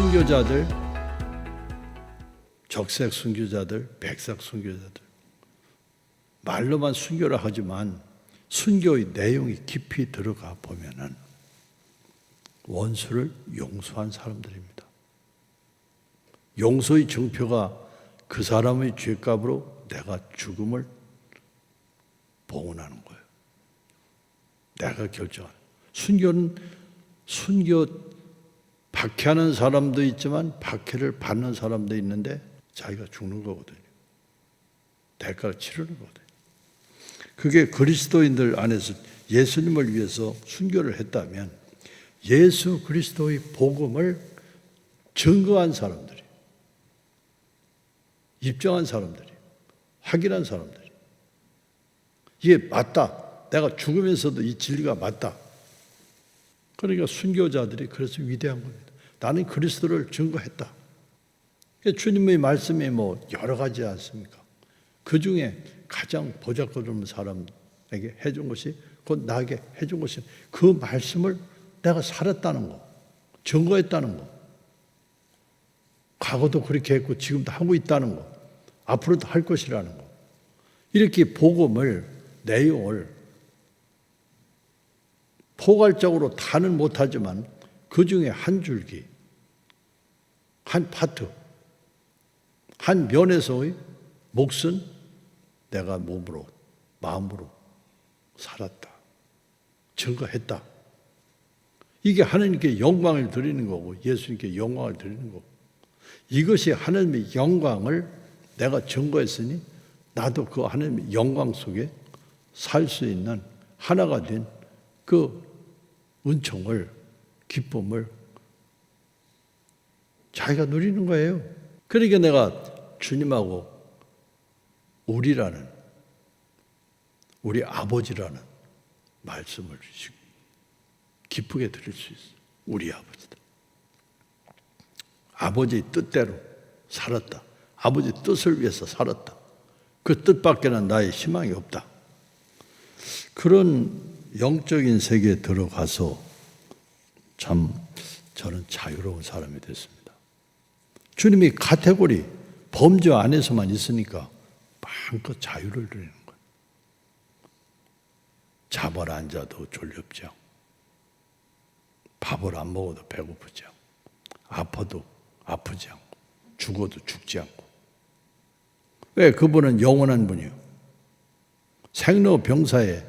순교자들, 적색 순교자들, 백색 순교자들 말로만 순교를 하지만 순교의 내용이 깊이 들어가 보면은 원수를 용서한 사람들입니다. 용서의 정표가 그 사람의 죄값으로 내가 죽음을 봉헌하는 거예요. 내가 결정하는. 순교는 순교 박해하는 사람도 있지만 박해를 받는 사람도 있는데 자기가 죽는 거거든요. 대가를 치르는 거거든요. 그게 그리스도인들 안에서 예수님을 위해서 순교를 했다면 예수 그리스도의 복음을 증거한 사람들이 입증한 사람들이 확인한 사람들이 이게 맞다. 내가 죽으면서도 이 진리가 맞다. 그러니까 순교자들이 그래서 위대한 겁니다. 나는 그리스도를 증거했다. 주님의 말씀이 뭐 여러 가지 않습니까? 그 중에 가장 보잘것없는 사람에게 해준 것이 곧 나에게 해준 것이 그 말씀을 내가 살았다는 거, 증거했다는 거. 과거도 그렇게 했고 지금도 하고 있다는 거, 앞으로도 할 것이라는 거. 이렇게 복음을 내용을 포괄적으로 다는 못하지만 그 중에 한 줄기, 한 파트, 한 면에서의 몫은 내가 몸으로, 마음으로 살았다. 증거했다. 이게 하나님께 영광을 드리는 거고 예수님께 영광을 드리는 거고 이것이 하나님의 영광을 내가 증거했으니 나도 그 하나님의 영광 속에 살 수 있는 하나가 된 그 은총을 기쁨을 자기가 누리는 거예요. 그러니까 내가 주님하고 우리라는 우리 아버지라는 말씀을 기쁘게 드릴 수 있어요. 우리 아버지다. 아버지의 뜻대로 살았다. 아버지 뜻을 위해서 살았다. 그 뜻밖에는 나의 희망이 없다. 그런 영적인 세계에 들어가서 참 저는 자유로운 사람이 됐습니다. 주님이 카테고리, 범죄 안에서만 있으니까 마음껏 자유를 누리는 거예요. 잠을 안 자도 졸렵지 밥을 안 먹어도 배고프지 아파도 아프지 않고, 죽어도 죽지 않고. 왜? 그분은 영원한 분이요. 생로병사에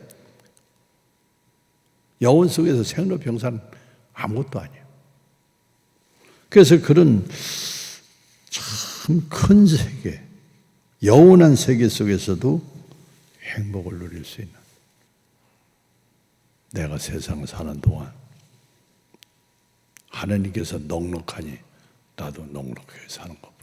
영혼 속에서 생로병사는 아무것도 아니에요. 그래서 그런 참 큰 세계, 영원한 세계 속에서도 행복을 누릴 수 있는 내가 세상을 사는 동안 하나님께서 넉넉하니 나도 넉넉하게 사는 것뿐이야.